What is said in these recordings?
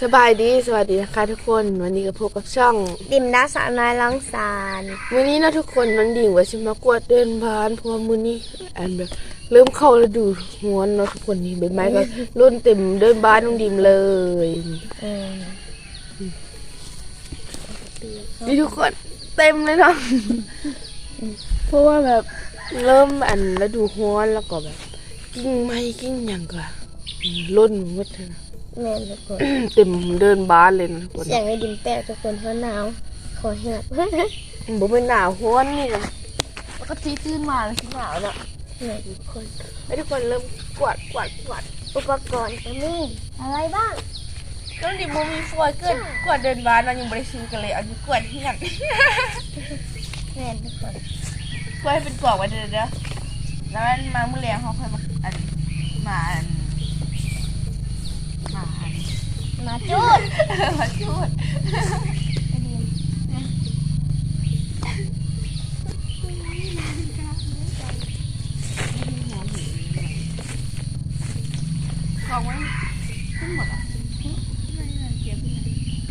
สบายดีสวัสดีนะคะทุกคนวันนี้ก็พบกับช่อง ดิมดาสาวน้อยลังสารวันนี้นะทุกคนน้องดิ่งว่าจะมากวาดเดินบ้านเพราะว่ามื้อนี้อันแบบเริ่มเข้าฤดูร้อนเนาะทุกคนนี่ใบไม้ก็ร่นเต็มเดินบ้านน้องดิ่มเลยเออนี่ทุกคนเต็มเลยเนาะเพราะว่าแบบเริ่มอันฤดูร้อนแล้วก็แบบ กิ่งไม้กิ่งหยังก็ร่นหมดเลยนะ แม่นทุกคน เต็มเดินบ้านเลยนะทุกคนเสียงไอ้ดิมแปลกทุกคนเพราะหนาว ขอเหียบบ่เป็นหนาวร้อนนี่นะปกติตื่นมาแล้วสิหนาวเนาะแม่นทุกคนให้ทุกคนเริ่มกวาดกวาดกวาดอุปกรณ์ก็มีอะไรบ้างก็ดิบ่มีฟอยเกินกวาดเดินบ้านเรายังบ่ได้ซื้อกันเลยเอาอยู่กวาดที่นั่นแม่นทุกคนกวาดให้เป็นกล่องไว้เด้อเด้อแล้วมันมามื้อแลงเฮาค่อยมาอันมาอันมาอัน มาจูดมาจูดกล่องไว้ทั้งหมดอะไม่ไม่เก็บ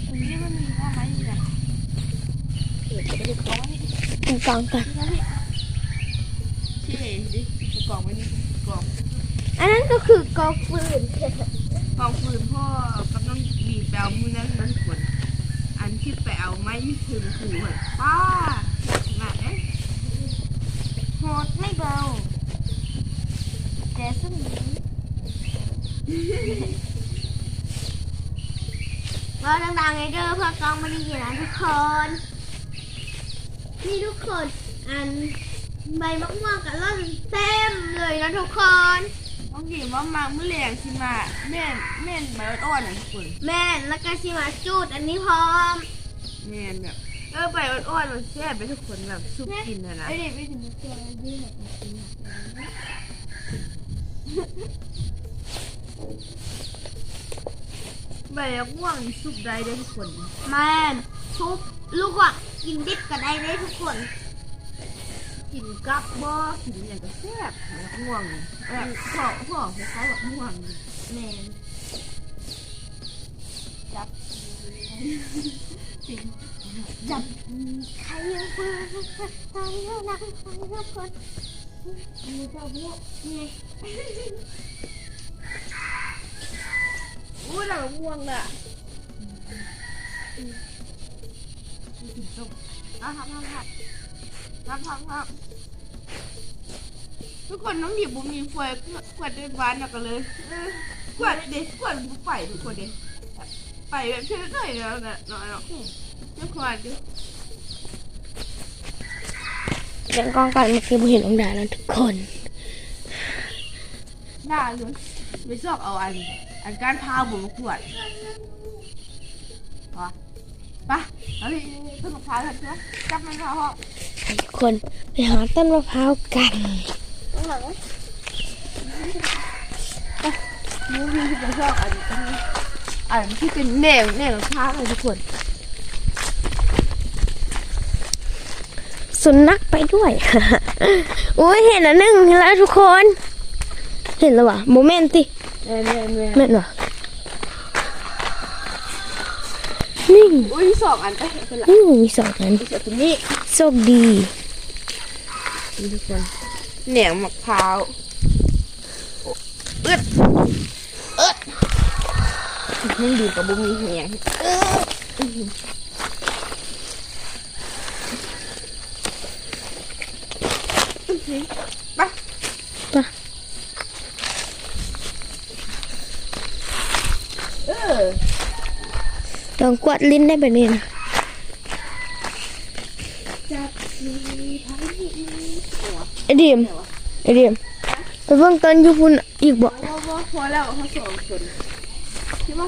อันนี้มันมีว่าไม้นี่นะเก็บไปกล่องไว้กินกล่องกันที่ดิกล่องไว้นี่กล่องอันนั้นก็คือกองฟืนกองฟืนพ่อ กับน้องบีแปลมือนั้นนั้นขวนอันที่แปลไม้ยี่คืนขู่เหมือนป้าหนักเอ๊ะโหดไม่เบาแต่สมิงว่าดังๆไงเด้อเพื่อกองม่ได้ยินนะทุกคนนี่ทุกคนอันใบมะม่วงกับร่อนเต็มเลยนะทุกคน น้องบีว่ามาเมื่อแรงสิมาแม่นแม่นใบอ่อนๆนะทุกคนแม่นแล้วก็ชิมาจูดอันนี้พร้อมแม่นแบบเออใบอ่อนๆมันแซ่บไปทุกคนแบบซุปกินนะนะไอเด็กไม่ถึงตัวนี่แบบใบม่วงนี่ซุปได้เด้อทุกคนแม่นทุกลูกอะกินดิบก็ได้ได้ทุกคน กินกับบ่กินอย่างก็แซ่บแบบม่วงแบบพ่อพ่อคล้ายๆแบบม่วงแมนจับจับใครยังเปิดใครยังนักใครยังคนมีเจ้าพวกไงอู้แต่แบบม่วงน่ะอะครับครับ ครับครับครับทุกคนน้องหยิบบุมีฟวยขวดเดินบ้านน่ะก็เลยเออขวดเด็กขวดบุไปทุกคนเด็กไปแบบเชื่อใจแล้วนะน้อยเนาะเจ้าขวดดิเสียงกองกันเมื่อกี้ผมเห็นองดาแล้วทุกคนหน้าเลยไม่ชอบเอาอัน อันการพาบุมาขวดปะปะเอาดิต้นมะพร้าวกันเถอะจับมันพาพ่อ ทุกคนไปหาต้นมะพร้าวกันมูวี่ที่จะชอบอันอันอันที่เป็นแนวแนวมะพร้าวเลยทุกคน สุนัขไปด้วยอุ้ยเห็นแล้วหนึ่งแล้วทุกคน เห็นแล้ววะโมเมนต์ติแน่แน่แน่แม่นวะนี่อุ้ยสองอันก็เห็นเป็นละนี่มีสองอันอีกอันนี้ โชคดีนี่ทุกคนแหนงมะพร้าวเอิดเอิดมันดีกับบุมีแหงไปไปเออลองกวาดลิ้นได้แบบนี้นะ จับมีทั้งที่ไอเดียมไอเดียมไปเบิ่งต้นอยูพุ่นอีกบ่ว่าว่าพอแล้วเขาสองคนใช่ปะ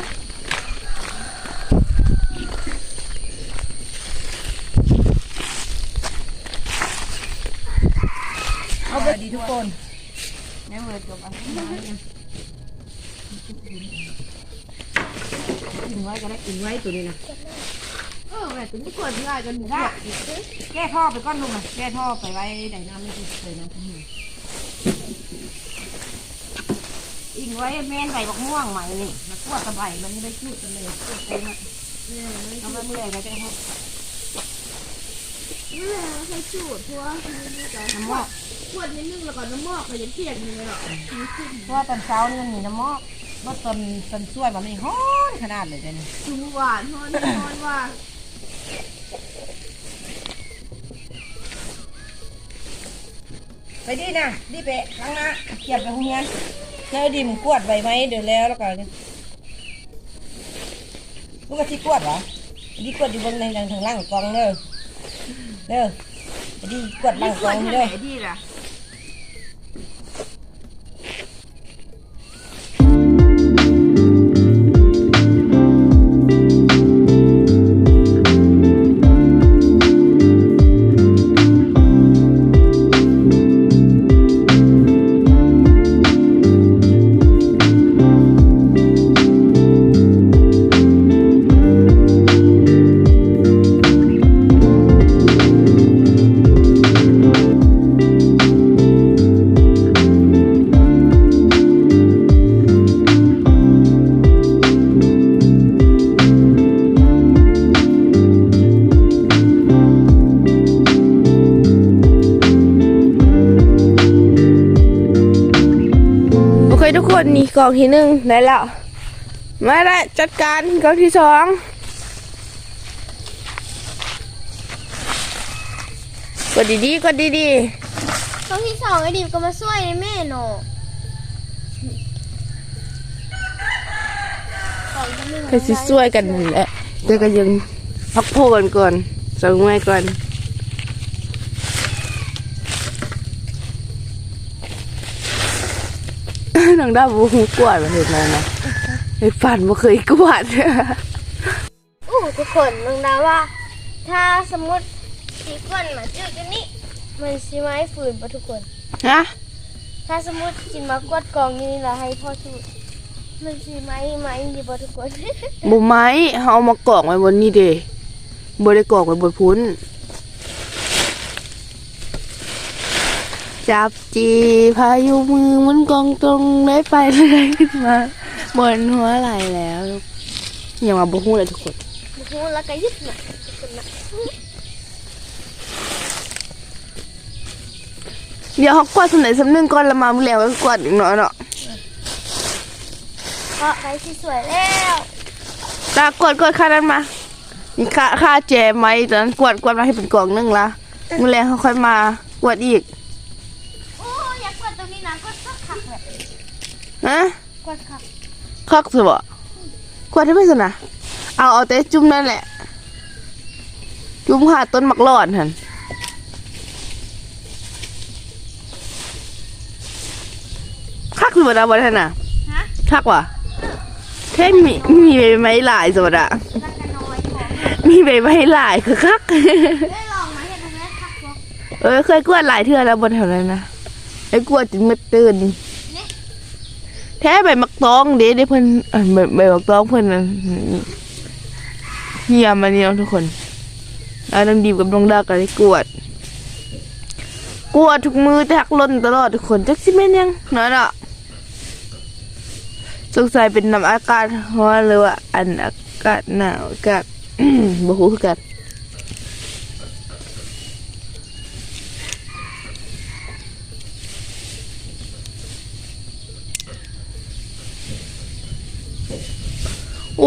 เอาไปดีทุกคนแม่เวิร์ดกับอันนี้อินไว้ก็ได้อินไว้ตัวนี้นะ เออแม่ตัวนี้กดง่ายจนได้แก้ท่อไปก้อนลุงอะแก้ท่อไปไว้ไหนน้ำไม่ติดเลยนะอิงไว้แม่นใบบักม่วงใหม่นี่แล้วก็พวกกระใบมันไม่ได้จุดกันเลยจุดเองอะเอามาเมื่อยก็จะให้เมื่อใช้สูตรเพราะว่านี่ก็น้ำมอกขวดนิดนึงแล้วก็น้ำมอกก็จะเทียนเลยหรอกเพราะว่าตอนเช้านี่มันมีน้ำมอกเมื่อตอนตอนช่วยมันมีฮ้อนขนาดเลยเดี๋ยวนี้ดูหวานฮอนฮอนว่า ไปดีนะดีไปล้างหน้าเก็บไปห้องเรียนเจ้าดิมกวดใบไม้เดี๋ยวแล้วแล้วก็ลูกกะทิกวดเหรอดิกวดอยู่บนในทางล่างกองเด้อเด้อไปดิกวดล่างกองเด้อดีล่ะ คทุกคนนี่กล่องที่หนึ่งได้แล้ว มาละจัดการกล่องที่สองกดดีๆกดดีครั้งที่สองไอ้ดิมก็มาช่วยแม่หนูของที่หนึ่งๆก็สิช่วยกันนั่นแหละแต่ก็ยังพักโพกันก่อนส่งไว้ก่อน น้องดาวบูฮูกวาดมาเห็นแล้วนะไอ้ฝันบ่เคยกวาดอู้ทุกคนมึงดาว่า ถ้าสมมติสีก้นมาจืดอยู่นี่มันสิไม้ฝืนปะทุกคน ฮะ ถ้าสมมติกินมากวดกองนี่เราให้พ่อสูดมันสิไม้ไม้ดีปะทุกคนบ่ไม้เฮาเอามากรอกไว้บนนี้เด้บ่ได้กรอกไว้บนพุ้น จับจีพายุมือมันกองตรงได้ไปเลยขึ้นมา บนหัวไหลแล้วอย่ามาบ่ฮู้เลยทุกคนโอ้โหแล้วก็ยึดหน่อยทุกคนนะเดี๋ยวเฮากวาดสำไหนสำนึงก่อนแล้วมามื้อแล้วก็กวาดอีกหน่อยเนาะเพราะไปที่สวยแล้วตากวาดกวาดค่านั้นมานี่ค่าค่าแจไหมตอนนั้นกวาดกวาดมาให้เป็นกล่องหนึงละมื้อแล้วเขาค่อยมากวาดอีก โอ้อยากกวดตรงนี้นะกวดคักคักๆเลย ฮะกวดคักคักสิบ่กวาดได้ไหมสินะเอาเอาแต่จุ่มนั่นแหละ จุ่มหาต้นมักรอดหันคักสิบ่ดาบ่ทันน่ะฮะคักว่ะแท่งมีมีใบไม้หลายสิบ่ดะแล้วก็น้อยของมีใบไม้หลายคือคักได้ลองมาเห็นตรงนี้คักบ่เออเคยกวาดหลายเทื่อแล้วบนแถวนั้นนะไอ้กวาดจนมืดตื่น แท้ใบมักตองเด้เด้เพิ่นเอ่อใบใบมักตองเพิ่นน่ะเฮียมาเนี่ยทุกคนแล้วน้องดีกับน้องดาก็ได้กวด กวดทุกมือแทกล้นตลอดทุกคนจักสิแม่นยังนั่นอะสงสัยเป็นน้ำอากาศร้อนหรือว่าอันอากาศหนาวอากาศบ่ฮู้คือกัน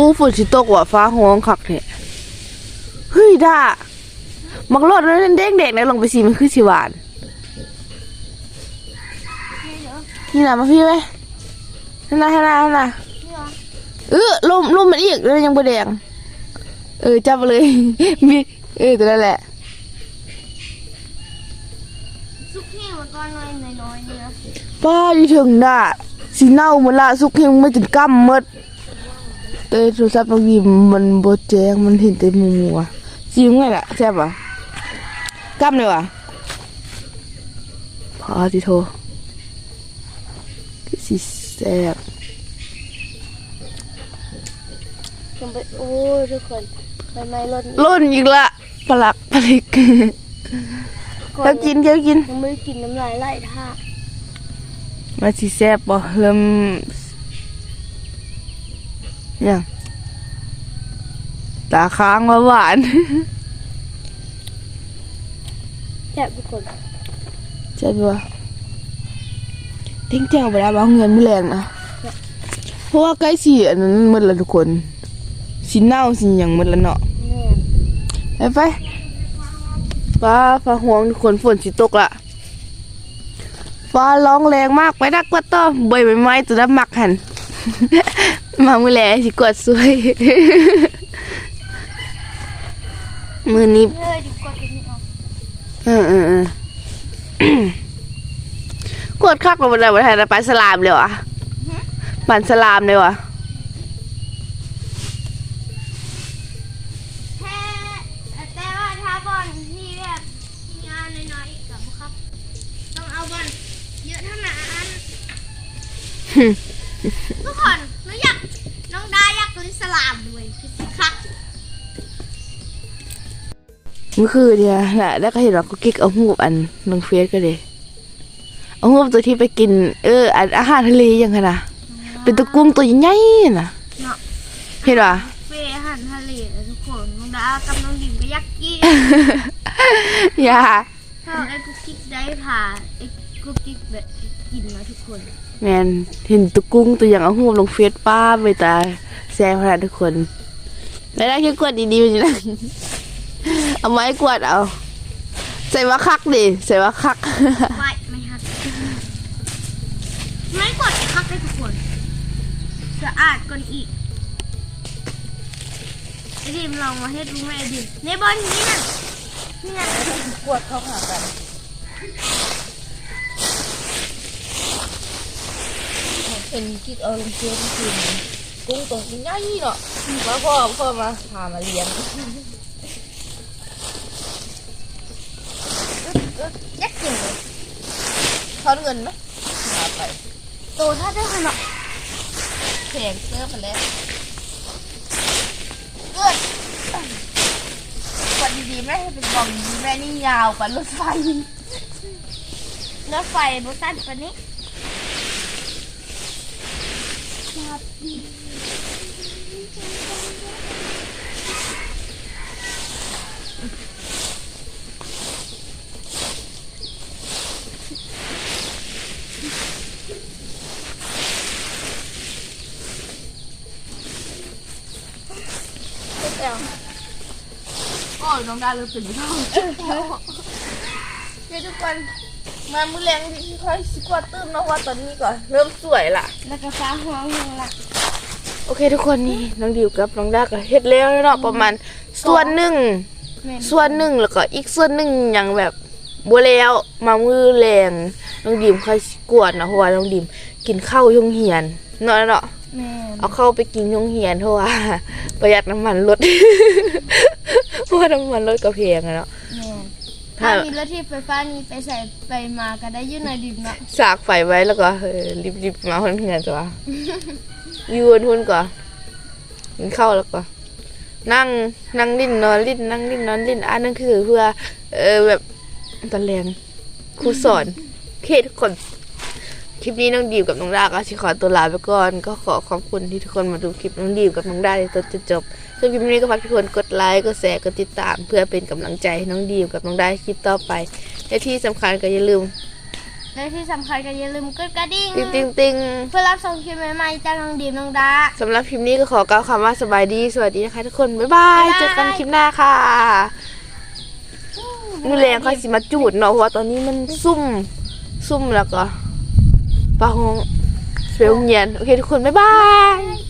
อู้ฝนสิตกว่ะฟ้าห้องคักแท้เฮ้ยด่ามักรดนั้นเด้งเด็กนะลงไปสิมันคือสิหวาน นี่นะมาพี่ไหมนั่นนะนั่นนะนั่นนะนี่เหรอเออลมลมมันอีกแล้วยังบ่แดง เออจับมาเลย มีเออตัวนั้นแหละซุกแห้งมาก่อนหน่อยน้อยๆเนี่ยป้าอยู่ถึงด่าสีเน่าหมดละสุกเฮงไม่ถึงกั้มหมด แต่โทรศัพท์บางทีมันบดแจ้งมันเห็นแต่มัวมัวๆสีไงล่ะแซ่บอะกั้มเลยวะพอสิโทรคือสิแซ่บลงไปโอ้ยทุกคนใบไม้รดล่นอีกละปลักปลิกก่อเจ้านกินเจ้ากินยังไม่ได้กินน้ำลายไหลท่ามาสิแซ่บบ่เริ่ม ยังตาค้างมาหวานแซ่บทุกคนเจ็ดวะทิ้งแจ้งไปแล้วว่าเงินไม่แรงนะเพราะว่าใกล้สีอันนั้นหมดแล้วทุกคนสีเน่าสีอย่างหมดแล้วเนาะแม่ไปไปฟ้าฟ้าห่วงทุกคนฝนสิตกละฟ้าร้องแรงมากไปนักกว่าต้อใบไม้ไม้ตัวน้ำหมักหัน มามือแลสิกวดสวย มือนี้เออดูกดตัวนี้ออกเออเออเออกดคักมาบนไหนบนไทยไปสลามเลยวะปั่นสลามเลยวะ มื่อคืนเนี่ยนะแล้วก็เห็นว่าก็กิ๊กเอาหูบอันลงเฟซก็เลยเอาหูบตัวที่ไปกิน เอออันอาหารทะเลยังไงนะเป็นตัวกุ้งตัวใหญ่ๆนะเนาะเห็นป่ะเฟย์อาหันทะเลนะทุกคนน้องดากับน้องดิมก็อยากกินอย่าถ้าไอ้กุ๊กกิ๊กได้ผ่าไอ้กุ๊กกิ๊กแบบกินนะทุกคน แมนเห็นตัวกุ้งตัวอย่างเอาหูบลงเฟซป้าไปตาแซ่บขนาดทุกคนไม่ได้แค่กวดดีๆอยู่นะ เอาไม้กวาดเอา ใส่ว่าคักดิใส่ว่าคัก ไม่ไม่ฮักไม่กดคักได้ทุกคนสะอาดก่อนอีกไอ้ดิมลองมาให้ดูไหมไอ้ดิมในบอลนี้น่ะนี่น่ะกวดเข้าหากันเป็นกิ๊กเอาลงเชือกกินกุ้งตัวใหญ่เนาะมาพ่อพ่อมาพามาเลี้ยง ยักษ์เก่งเลยทอนเงินไหมหาไปโตถ้าได้ขนาดแพงเสื้อมาแล้วเกิดกวดดีๆแม่ให้เป็นกล่องดีแม่นี่ยาวกว่ารถไฟรถไฟบนสั้นกว่านี้โอ้ย น้องดาเลยเป็นไม่เท่าเฮ้ยทุกคนมามือแรงที่ค่อยสกวดตื้มนะว่าตอนนี้ก่อนเริ่มสวยละแล้วก็ฟ้าห้องยังละโอเคทุกคนนี่น้องดิวกับน้องดาก็เฮ็ดแล้วเนาะประมาณส่วนหนึ่งแม่นส่วนหนึ่งแล้วก็อีกส่วนหนึ่งยังแบบบัวแล้วมามือแรงน้องดิมค่อยสิกวดนะเพราะว่าน้องดิมกินข้าวยงเหียนเนาะเนาะ แม่นเอาเข้าไปกินยงเหียนเพราะว่า ประหยัดน้ำมันลดเพราะว่าน้ำมันลดก็แพงอะเนาะ แม่นถ้า ถ้ามีรถที่ไฟฟ้านี้ไปใส่ไปมาก็ได้อยืนในดิบเนาะสากไฟไว้แล้วก็เออรีบๆมาคนเหือนจ้ะยูนหุ่นก่อนกินข้าวแล้วก็ นั่งนั่งลิ้นนอนลิ้นนั่งลิ้นนอนลิ้นอ่านหนั่นคือเพื่อ เออแบบตอนแรงครูสอนโอเคทุกคน คลิปนี้น้องดีมกับน้องดาก็ชิขอตัวลาไปก่อน ก็ขอขอบคุณที่ทุกคนมาดูคลิปน้องดีมกับน้องดาจนจนจบซึ่งคลิปนี้ก็ฝากทุกคนกดไลค์กดแชร์กดติดตาม เพื่อเป็นกำลังใจให้น้องดีมกับน้องดาคลิปต่อไปและที่สำคัญก็อย่าลืมและที่สำคัญก็อย่าลืมกดกระดิ่งติ๊งติ๊งติ๊งเพื่อรับชมคลิปใหม่ๆจากน้องดีมน้องดาสำหรับคลิปนี้ก็ขอกล่าวคำว่าสบายดีสวัสดีนะคะทุกคนบ๊ายบายบ๊ายบายเจอกันคลิปหน้าค่ะมือแรงค่อยสิมาจูดเนาะเพราะว่าตอนนี้มันซุ่มซุ่มแล้วก็ ปลาหงเฟลเงียนโอเคทุกคนบ๊ายบาย